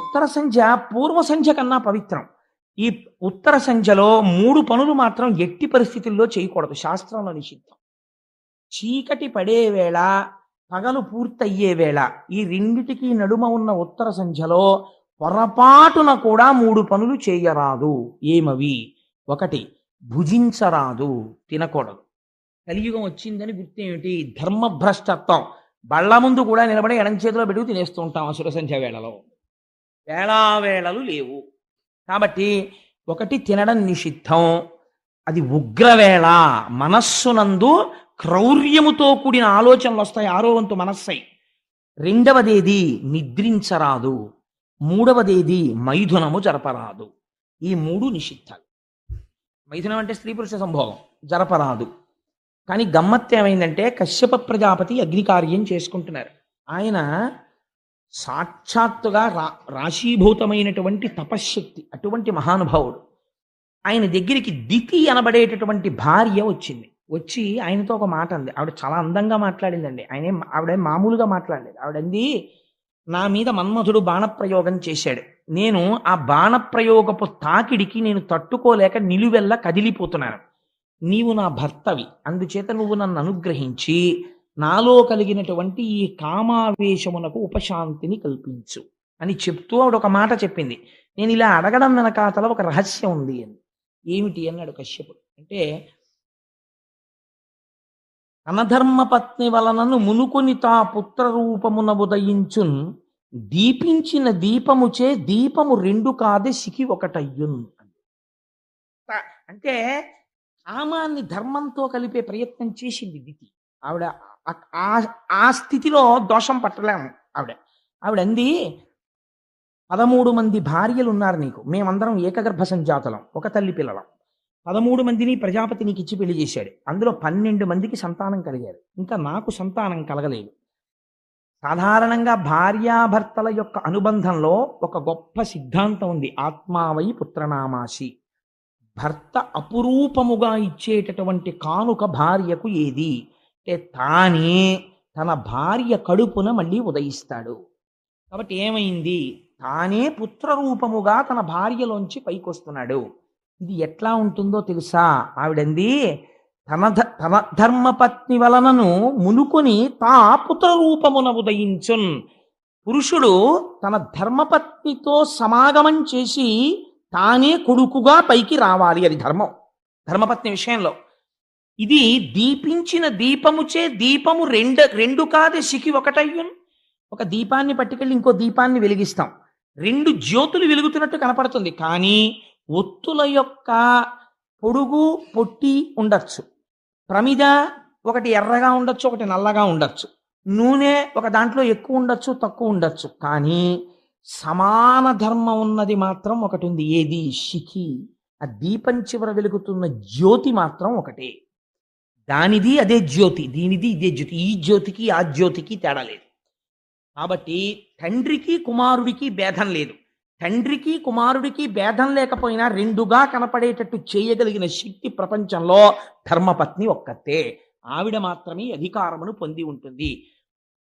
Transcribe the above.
ఉత్తర సంధ్య పూర్వ సంధ్య కన్నా పవిత్రం. ఈ ఉత్తర సంధ్యలో మూడు పనులు మాత్రం ఎట్టి పరిస్థితుల్లో చేయకూడదు. శాస్త్రంలో నిషిద్ధం. చీకటి పడే వేళ పగలు పూర్తయ్యే వేళ ఈ రెండిటికి నడుమ ఉన్న ఉత్తర సంధ్యలో పొరపాటున కూడా మూడు పనులు చేయరాదు. ఏమవి? ఒకటి భుజించరాదు తినకూడదు. కలియుగం వచ్చిందని గుర్తేమిటి? ధర్మభ్రష్టత్వం. బళ్ళ ముందు కూడా నిలబడి ఎడం చేతిలో పెట్టుకు తినేస్తూ ఉంటాం అసుర సంధ్య వేళలో. వేళావేళలు లేవు. కాబట్టి ఒకటి తినడం నిషిద్ధం అది ఉగ్రవేళ. మనస్సునందు క్రౌర్యముతో కూడిన ఆలోచనలు వస్తాయి ఆరో వంతు మనస్సై. రెండవదేది నిద్రించరాదు మూడవదేది మైథునము జరపరాదు. ఈ మూడు నిషిద్ధాలు. మైథునం అంటే స్త్రీ పురుష సంభోగం జరపరాదు. కానీ గమ్మత్తు ఏమైందంటే కశ్యప ప్రజాపతి అగ్నికార్యం చేసుకుంటున్నారు. ఆయన సాక్షాత్తుగా రా రాశీభూతమైనటువంటి తపశ్శక్తి అటువంటి మహానుభావుడు. ఆయన దగ్గరికి దితి అనబడేటటువంటి భార్య వచ్చింది. వచ్చి ఆయనతో ఒక మాట అంది. ఆవిడ చాలా అందంగా మాట్లాడిందండి. ఆయనే ఆవిడ మామూలుగా మాట్లాడలేదు. ఆవిడంది నా మీద మన్మధుడు బాణప్రయోగం చేశాడు. నేను ఆ బాణప్రయోగపు తాకిడికి నేను తట్టుకోలేక నిలువెల్ల కదిలిపోతున్నాను. నీవు నా భర్తవి. అందుచేత నువ్వు నన్ను అనుగ్రహించి నాలో కలిగినటువంటి ఈ కామావేశమునకు ఉపశాంతిని కల్పించు అని చెప్తూ ఆవిడ ఒక మాట చెప్పింది. నేను ఇలా అడగడం వెనకాతల ఒక రహస్యం ఉంది అని. ఏమిటి అన్నాడు కశ్యపుడు. అంటే అనధర్మపత్ని వలనను మునుకొని తా పుత్ర రూపమున ఉదయించున్ దీపించిన దీపముచే దీపము రెండు కాదే సికి ఒకటయ్యున్ అంటే కామాన్ని ధర్మంతో కలిపే ప్రయత్నం చేసింది దితి ఆవిడ ఆ- ఆ- స్థితిలో దోషం పట్టలేము ఆవిడ. ఆవిడ అంది పదమూడు మంది భార్యలు ఉన్నారు నీకు. మేమందరం ఏకగర్భ సంజాతలం ఒక తల్లి పిల్లలం. పదమూడు మందిని ప్రజాపతి నీకు ఇచ్చి పెళ్ళి చేశాడు. అందులో పన్నెండు మందికి సంతానం కలిగారు. ఇంకా నాకు సంతానం కలగలేదు. సాధారణంగా భార్యాభర్తల యొక్క అనుబంధంలో ఒక గొప్ప సిద్ధాంతం ఉంది. ఆత్మావై పుత్రనామాసి. భర్త అపురూపముగా ఇచ్చేటటువంటి కానుక భార్యకు ఏది? అంటే తానే తన భార్య కడుపున మళ్ళీ ఉదయిస్తాడు. కాబట్టి ఏమైంది? తానే పుత్రరూపముగా తన భార్యలోంచి పైకొస్తున్నాడు. ఇది ఎట్లా ఉంటుందో తెలుసా? ఆవిడంది తన తన ధర్మపత్ని వలనను మునుకుని తా పుత్రరూపమున ఉదయించున్. పురుషుడు తన ధర్మపత్నితో సమాగమం చేసి తానే కొడుకుగా పైకి రావాలి అది ధర్మం. ధర్మపత్ని విషయంలో. ఇది దీపించిన దీపముచే దీపము రెండు రెండు కాదు సికి ఒకటయ్యున్. ఒక దీపాన్ని పట్టుకెళ్ళి ఇంకో దీపాన్ని వెలిగిస్తాం. రెండు జ్యోతులు వెలుగుతున్నట్టు కనపడుతుంది కానీ ఒత్తుల యొక్క పొడుగు పొట్టి ఉండొచ్చు. ప్రమిద ఒకటి ఎర్రగా ఉండొచ్చు ఒకటి నల్లగా ఉండొచ్చు. నూనె ఒక దాంట్లో ఎక్కువ ఉండొచ్చు తక్కువ ఉండొచ్చు కానీ సమాన ధర్మం ఉన్నది మాత్రం ఒకటి ఉంది. ఏది? శిఖి. ఆ దీపం చివర వెలుగుతున్న జ్యోతి మాత్రం ఒకటే. దానిది అదే జ్యోతి దీనిది ఇదే జ్యోతి. ఈ జ్యోతికి ఆ జ్యోతికి తేడా లేదు. కాబట్టి తండ్రికి కుమారుడికి భేదం లేదు. తండ్రికి కుమారుడికి భేదం లేకపోయినా రెండుగా కనపడేటట్టు చేయగలిగిన శక్తి ప్రపంచంలో ధర్మపత్ని ఒక్కతే. ఆవిడ మాత్రమే అధికారమును పొంది ఉంటుంది.